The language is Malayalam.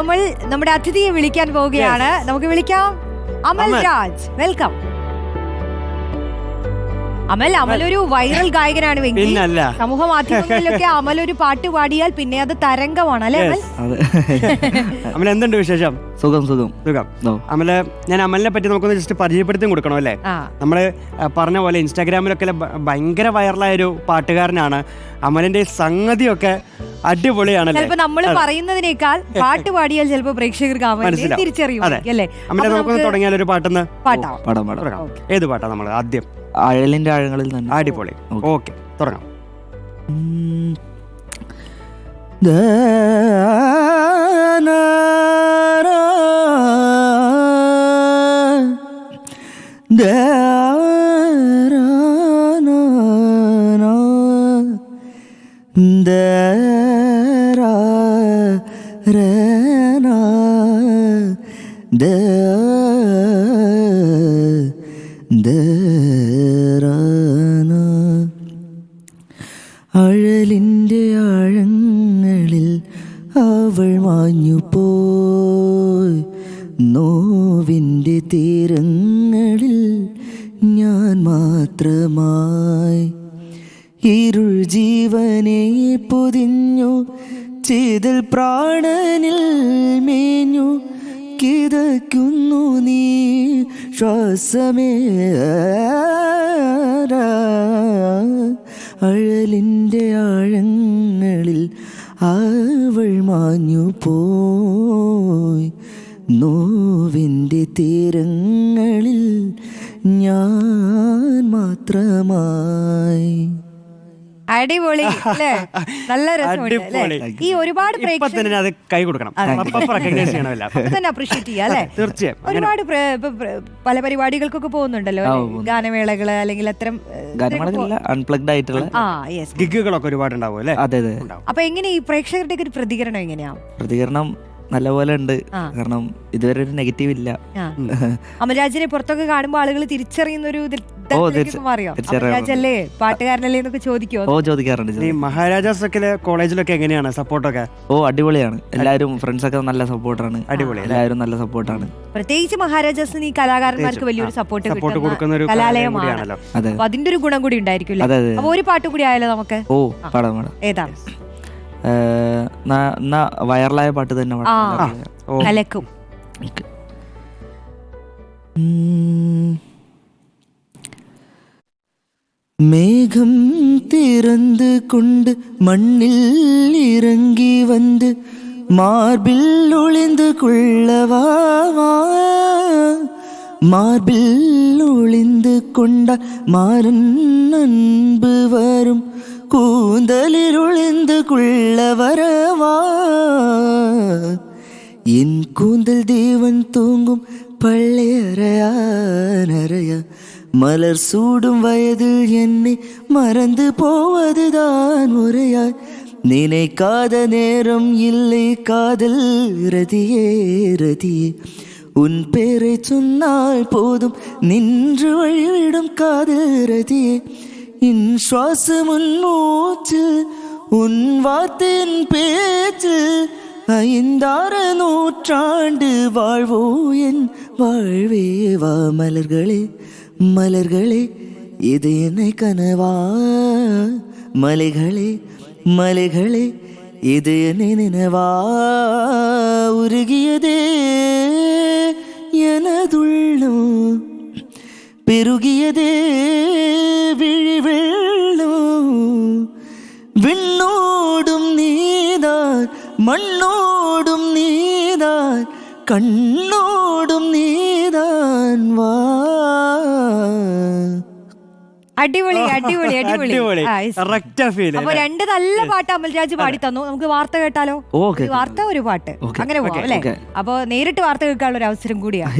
നമ്മൾ നമ്മുടെ അതിഥിയെ വിളിക്കാൻ പോവുകയാണ്. നമുക്ക് വിളിക്കാം. അമൽ അമൽ. രാജ്. വെൽക്കം അമൽ അമൽ ഒരു വൈറൽ ഗായകനാണ് പിന്നല്ല സമൂഹ മാധ്യമങ്ങളിലൊക്കെ അമൽ ഒരു പാട്ട് പാടിയാൽ പിന്നെ അത് തരംഗമാണ് അല്ലെ അമൽ? അതെ. എന്തുണ്ട് വിശേഷം? സുഖം സുഖം. സുഖം. ഓ അമൽ ഞാൻ അമലിനെ പറ്റി നമുക്കൊന്ന് ജസ്റ്റ് പരിചയപ്പെടുത്തി കൊടുക്കണം അല്ലേ? ആ. നമ്മൾ പറഞ്ഞ പോലെ ഇൻസ്റ്റാഗ്രാമിലൊക്കെ ഭ- ഭയങ്കര വൈറലായ ഒരു പാട്ടുകാരനാണ്. അമലിന്റെ സംഗതിയൊക്കെ അടിപൊളിയാണല്ലേ? ചിലപ്പോ നമ്മൾ പറയുന്നതിനേക്കാൾ പാട്ട് പാടിയാൽ ചിലപ്പോ പ്രേക്ഷകർക്ക്. തിരിച്ചറിയും. അല്ലേ? നമുക്ക് തുടങ്ങിയാൽ ഒരു പാട്ടെന്ന്? പാടാം പാടാം. ഏത് പാട്ടാ നമ്മൾ ആദ്യം? അഴലിന്റെ ആഴങ്ങളിൽ നിന്ന്. അടിപൊളി. ഓക്കെ. തുടങ്ങാം. ഉം. ദാരാരനാ. ദാ ദാരാനാ. അഴലിന്റെ ആഴങ്ങളിൽ അവൾ മാഞ്ഞു പോയി നോവിന്റെ തീരങ്ങളിൽ ഞാൻ മാത്രമായി ഇരുൾ ജീവനെ പൊതിഞ്ഞു ചെയ്തൽ പ്രാണനിൽ മേഞ്ഞു കിതയ്ക്കുന്നു നീ. ശ്വാസമേ അഴലിന്റെ ആഴങ്ങളിൽ അവൾ മാഞ്ഞു പോയി. നോവിന്റെ തീരങ്ങളിൽ ഞാൻ മാത്രമായി അടിപൊളി അല്ലേ? നല്ല രസമുണ്ട് ഈ ഒരുപാട് തന്നെ അത് കൈ കൊടുക്കണം. തന്നെ അപ്രീഷിയേറ്റ് ചെയ്യാം അല്ലേ? തീർച്ചയായും. ഒരുപാട് പല പരിപാടികൾക്കൊക്കെ പോകുന്നുണ്ടല്ലോ. ഗാനമേളകൾ അല്ലെങ്കിൽ അത്തരം അൺപ്ലഗ്ഡ് ആയിട്ടുള്ള ഗിഗുകളൊക്കെ ഒരുപാട് ഉണ്ടാവും അല്ലേ? അതെ അതെ. അപ്പൊ എങ്ങനെ ഈ പ്രേക്ഷകരുടെ ഒരു പ്രതികരണം എങ്ങനെയാ? പ്രതികരണം നല്ലപോലെ ഉണ്ട്. കാരണം ഇതുവരെ ഒരു നെഗറ്റീവ് ഇല്ല. അമരാജിനെ പുറത്തൊക്കെ കാണുമ്പോ ആളുകൾ തിരിച്ചറിയുന്ന ഒരു പാട്ടുകാരനല്ലേ എന്നൊക്കെ ചോദിക്കോ ഓ ചോദിക്കാറുണ്ട് ഈ ചോദിക്കാറുണ്ട്. മഹാരാജാസ് ഒക്കെ കോളേജിലൊക്കെ എങ്ങനെയാണ് സപ്പോർട്ടൊക്കെ? ഓ അടിപൊളിയാണ്. എല്ലാവരും ഫ്രണ്ട്സ് ഒക്കെ നല്ല സപ്പോർട്ടാണ്. അടിപൊളി? എല്ലാവരും നല്ല സപ്പോർട്ടാണ്. പ്രത്യേകിച്ച് മഹാരാജാസിന് ഈ കലാകാരന്മാർക്ക് വലിയൊരു സപ്പോർട്ട് സപ്പോർട്ട് കൊടുക്കുന്ന ഒരു കലാലയമാണ്. കൂടിയാണല്ലോ. അതെ. അപ്പൊ അതിന്റെ ഒരു ഗുണം കൂടി ഉണ്ടായിരിക്കും അപ്പൊ ഒരു പാട്ട് കൂടി ആയാലോ നമുക്ക്? ഓ ഏതാണ് എന്നാ വൈറലായ പാട്ട് തന്നെ ആ. പാടാം. ഓ കലക്കും ഓക്കേ. ഉം. மேகம் திறந்து கொண்டு மண்ணில் இறங்கி வந்து மார்பில் ஒளிந்து கொள்ளவா மார்பில் ஒளிந்து கொண்ட மாறன் அன்பு வரும் கூந்தலில் கொள்ள வரவா? என் கூந்தல் தேவன் தூங்கும் பள்ளையறையா மலர் சூடும் வயதில் என்னை மறந்து போவதுதான் முறையாய் நினைக்காத நேரம் இல்லை காதல் ரதியே ரதியே. உன் பேரை சொன்னால் போதும் நின்று வழிவிடும் காதல் ரதியே. என் சுவாசமுன் மூச்சு உன் வார்த்தையின் பேச்சு ஐந்தார நூற்றாண்டு வாழ்வோ என் வாழ்வே. வா மலர்களே மலர்களே இது என்னை கனவா? மலைகளே மலைகளே இது என்னை நினைவா? உருகியதே எனதுள்ளம் பெருகியதே മണ്ണോടും നീതാൻ കണ്ണോടും നീതാൻ വാ. അടിപൊളി അടിപൊളി അടിപൊളി. അപ്പൊ രണ്ട് നല്ല പാട്ട് അമൽരാജ് പാടി തന്നു നമുക്ക് വാർത്ത കേട്ടാലോ? വാർത്ത ഒരു പാട്ട്. അങ്ങനെ പോകാം അല്ലെ? അപ്പൊ നേരിട്ട് വാർത്ത കേൾക്കാനുള്ള ഒരു അവസരം കൂടിയാണ്